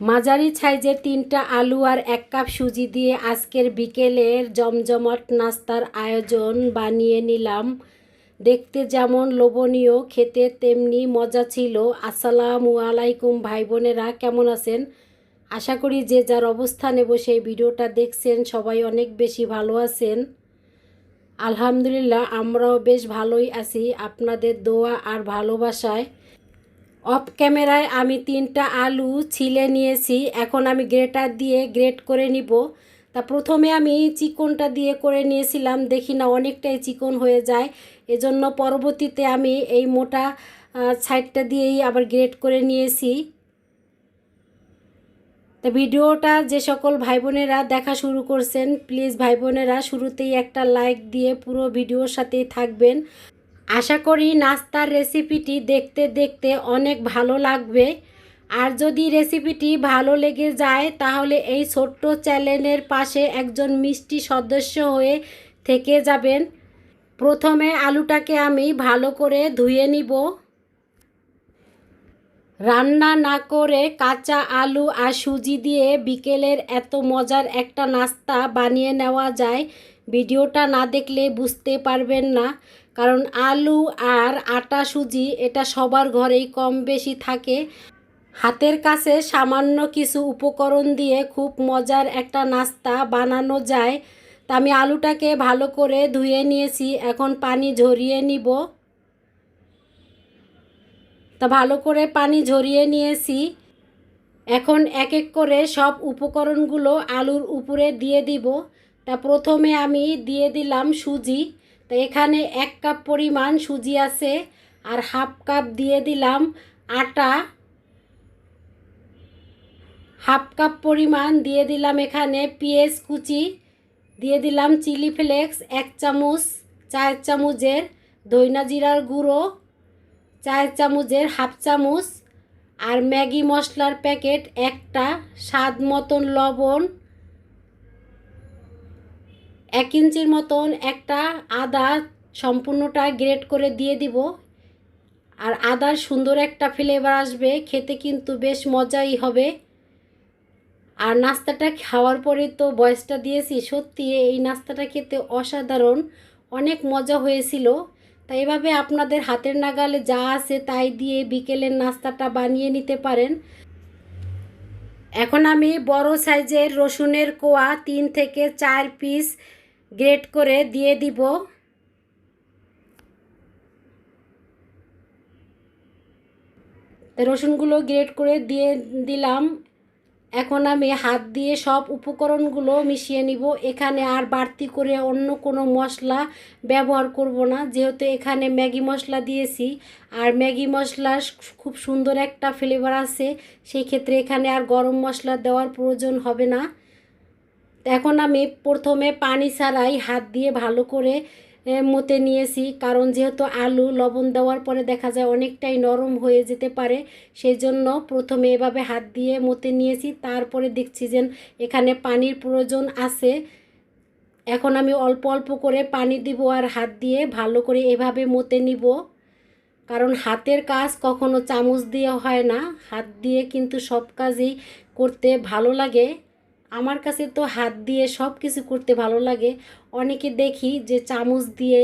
মাঝারি সাইজের তিনটা আলু আর এক কাপ সুজি দিয়ে আজকের বিকেলের জমজমাট নাস্তার আয়োজন বানিয়ে নিলাম। দেখতে যেমন লোভনীয়, খেতে তেমনি মজা ছিল। আসসালামু আলাইকুম ভাই বোনেরা কেমন আছেন? আশা করি যে যার অবস্থানে বসে ভিডিওটা দেখছেন, সবাই অনেক বেশি ভালো আছেন। আলহামদুলিল্লাহ, আমরাও বেশ ভালোই আছি। আপনাদের দোয়া আর ভালোবাসায় অফ ক্যামেরায় আমি তিনটা আলু ছিলে নিয়েছি। এখন আমি গ্রেটার দিয়ে গ্রেট করে নিব। তা প্রথমে আমি চিকনটা দিয়ে করে নিয়েছিলাম। দেখি না, অনেকটাই চিকন হয়ে যায়। এজন্য পরবর্তীতে আমি এই মোটা সাইডটা দিয়েই আবার গ্রেট করে নিয়েছি। তা ভিডিওটা যে সকল ভাই বোনেরা দেখা শুরু করছেন, প্লিজ ভাই বোনেরা শুরুতেই একটা লাইক দিয়ে পুরো ভিডিওর সাথেই থাকবেন। আশা করি নাস্তার রেসিপিটি দেখতে দেখতে অনেক ভালো লাগবে। আর যদি রেসিপিটি ভালো লেগে যায়, তাহলে এই ছোট্ট চ্যানেলের পাশে একজন মিষ্টি সদস্য হয়ে থেকে যাবেন। প্রথমে আলুটাকে আমি ভালো করে ধুয়ে নিব। রান্না না করে কাঁচা আলু আর সুজি দিয়ে বিকেলের এত মজার একটা নাস্তা বানিয়ে নেওয়া যায়। ভিডিওটা না দেখলে বুঝতে পারবেন না। কারণ আলু আর আটা সুজি এটা সবার ঘরেই কম বেশি থাকে। হাতের কাছে সামান্য কিছু উপকরণ দিয়ে খুব মজার একটা নাস্তা বানানো যায়। তা আমি আলুটাকে ভালো করে ধুয়ে নিয়েছি, এখন পানি ঝরিয়ে নিব। তা ভালো করে পানি ঝরিয়ে নিয়েছি। এখন এক এক করে সব উপকরণগুলো আলুর উপরে দিয়ে দিব। তা প্রথমে আমি দিয়ে দিলাম সুজি। তো এখানে এক কাপ পরিমাণ সুজি আছে আর হাফ কাপ দিয়ে দিলাম আটা। হাফ কাপ পরিমাণ দিয়ে দিলাম এখানে পেঁয়াজ কুচি। দিয়ে দিলাম চিলি ফ্লেক্স, এক চামচ চার চামচের দইনা জিরার গুঁড়ো, চার চামচের হাফ চামচ। আর ম্যাগি মশলার প্যাকেট একটা স্বাদ মতন লবণ। এক ইঞ্চির মতন একটা আদা সম্পূর্ণটা গ্রেট করে দিয়ে দিব। আর আদার সুন্দর একটা ফ্লেভার আসবে, খেতে কিন্তু বেশ মজাই হবে। আর নাস্তাটা খাওয়ার পরে তো বয়সটা দিয়েছি, সত্যি এই নাস্তাটা খেতে অসাধারণ। অনেক মজা হয়েছিল। তাই এভাবে আপনাদের হাতের নাগালে যা আছে তাই দিয়ে বিকেলের নাস্তাটা বানিয়ে নিতে পারেন। এখন আমি বড় সাইজের রসুনের কোয়া তিন থেকে চার পিস গ্রেট করে দিয়ে দিব। রসুনগুলো গ্রেট করে দিয়ে দিলাম। এখন আমি হাত দিয়ে সব উপকরণগুলো মিশিয়ে নিব। এখানে আর বাড়তি করে অন্য কোনো মশলা ব্যবহার করব না, যেহেতু এখানে ম্যাগি মশলা দিয়েছি। আর ম্যাগি মশলার খুব সুন্দর একটা ফ্লেভার আছে, সেই ক্ষেত্রে এখানে আর গরম মশলা দেওয়ার প্রয়োজন হবে না। এখন আমি প্রথমে পানি ছাড়াই হাত দিয়ে ভালো করে মতে নিয়েছি। কারণ যেহেতু আলু, লবণ দেওয়ার পরে দেখা যায় অনেকটাই নরম হয়ে যেতে পারে। সেই জন্য প্রথমে এভাবে হাত দিয়ে মতে নিয়েছি। তারপরে দেখছি যে এখানে পানির প্রয়োজন আছে। এখন আমি অল্প অল্প করে পানি দিব আর হাত দিয়ে ভালো করে এভাবে মতে নিব। কারণ হাতের কাজ কখনো চামচ দিয়ে হয় না। হাত দিয়ে কিন্তু সব কাজই করতে ভালো লাগে। আমার কাছে তো হাত দিয়ে সব কিছু করতে ভালো লাগে। অনেকে দেখি যে চামচ দিয়ে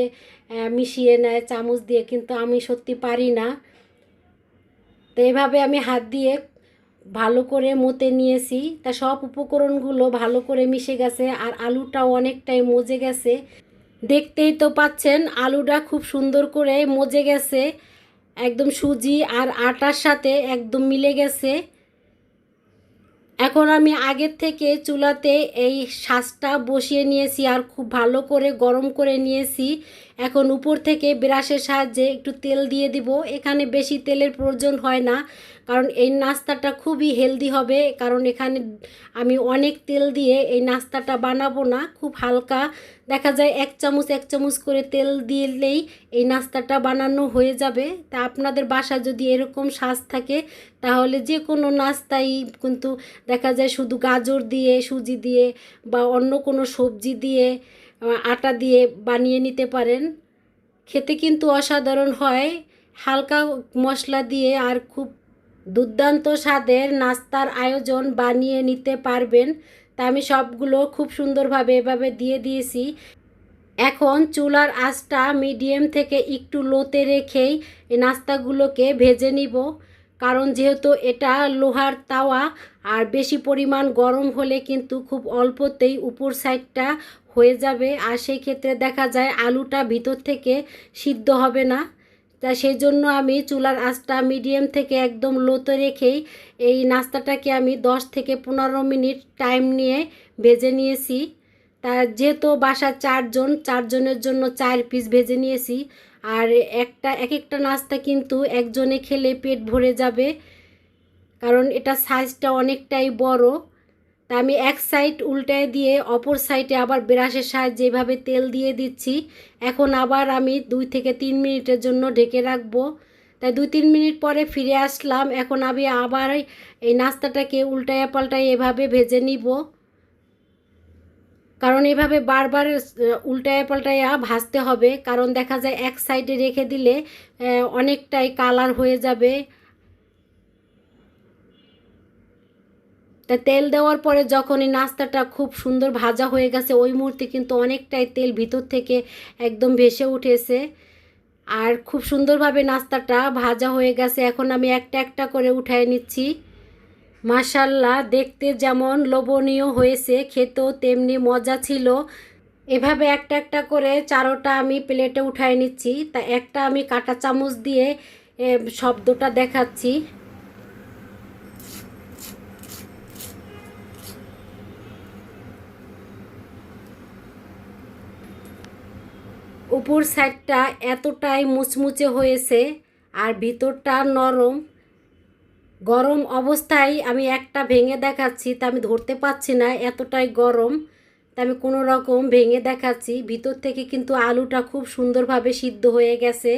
মিশিয়ে নেয়, চামচ দিয়ে, কিন্তু আমি সত্যি পারি না। তো এভাবে আমি হাত দিয়ে ভালো করে মতে নিয়েছি। তা সব উপকরণগুলো ভালো করে মিশে গেছে আর আলুটাও অনেকটাই মজে গেছে। দেখতেই তো পাচ্ছেন, আলুটা খুব সুন্দর করে মজে গেছে। একদম সুজি আর আটার সাথে একদম মিলে গেছে। এখন আমি আগের থেকে চুলাতে এই শাঁসটা বসিয়ে নিয়েছি আর খুব ভালো করে গরম করে নিয়েছি। এখন উপর থেকে ব্রাশের সাহায্যে একটু তেল দিয়ে দিব। এখানে বেশি তেলের প্রয়োজন হয় না। কারণ এই নাস্তাটা খুবই হেলদি হবে, কারণ এখানে আমি অনেক তেল দিয়ে এই নাস্তাটা বানাবো না, খুব হালকা। দেখা যায় এক চামচ এক চামচ করে তেল দিলেই এই নাস্তাটা বানানো হয়ে যাবে। তা আপনাদের বাসা যদি এরকম সাজ থাকে, তাহলে যে কোনো নাস্তাই কিন্তু দেখা যায় শুধু গাজর দিয়ে, সুজি দিয়ে বা অন্য কোনো সবজি দিয়ে আটা দিয়ে বানিয়ে নিতে পারেন। খেতে কিন্তু অসাধারণ হয়। হালকা মশলা দিয়ে আর খুব দুর্দান্ত স্বাদের নাস্তার আয়োজন বানিয়ে নিতে পারবেন। তা আমি সবগুলো খুব সুন্দরভাবে এভাবে দিয়ে দিয়েছি। এখন চুলার আঁচটা মিডিয়াম থেকে একটু লোতে রেখেই এই নাস্তাগুলোকে ভেজে নিব। কারণ যেহেতু এটা লোহার তাওয়া, আর বেশি পরিমাণ গরম হলে কিন্তু খুব অল্পতেই উপর সাইডটা হয়ে যাবে। আর সেই ক্ষেত্রে দেখা যায় আলুটা ভিতর থেকে সিদ্ধ হবে না। তা সেই জন্য আমি চুলার আঁচটা মিডিয়াম থেকে একদম লোতে রেখেই এই নাস্তাটাকে আমি দশ থেকে পনেরো মিনিট টাইম নিয়ে ভেজে নিয়েছি। তা যেহেতু বাসার চারজন, চারজনের জন্য চার পিস ভেজে নিয়েছি। আর একটা এক একটা নাস্তা কিন্তু একজনে খেলে পেট ভরে যাবে। কারণ এটা সাইজটা অনেকটাই বড়। তা আমি এক সাইড উল্টায় দিয়ে অপর সাইডে আবার ব্রাশের সাহায্যে এভাবে তেল দিয়ে দিচ্ছি। এখন আবার আমি দুই থেকে তিন মিনিটের জন্য ঢেকে রাখব। তাই দুই তিন মিনিট পরে ফিরে আসলাম। এখন আমি আবার এই নাস্তাটাকে উল্টায়া পাল্টায় এভাবে ভেজে নিব। কারণ এভাবে বারবার উল্টায়া পাল্টায়া ভাজতে হবে। কারণ দেখা যায় এক সাইডে রেখে দিলে অনেকটাই কালার হয়ে যাবে। তা তেল দেওয়ার পরে যখন এই নাস্তাটা খুব সুন্দর ভাজা হয়ে গেছে, ওই মুহূর্তে কিন্তু অনেকটাই তেল ভিতর থেকে একদম ভেসে উঠেছে। আর খুব সুন্দরভাবে নাস্তাটা ভাজা হয়ে গেছে। এখন আমি একটা একটা করে উঠায় নিচ্ছি। মাশাল্লাহ, দেখতে যেমন লোভনীয় হয়েছে, খেতেও তেমনি মজা ছিল। এভাবে একটা একটা করে চারোটা আমি প্লেটে উঠায় নিচ্ছি। তা একটা আমি কাঁটা চামচ দিয়ে শব্দটা দেখাচ্ছি। উপর সাইডটা এতটাই মুচমুচে হয়েছে আর ভিতরটা নরম। গরম অবস্থায় আমি একটা ভেঙে দেখাচ্ছি তা আমি ধরতে পারছি না, এতটাই গরম। তা আমি কোনো রকম ভেঙে দেখাচ্ছি। ভিতর থেকে কিন্তু আলুটা খুব সুন্দরভাবে সিদ্ধ হয়ে গেছে।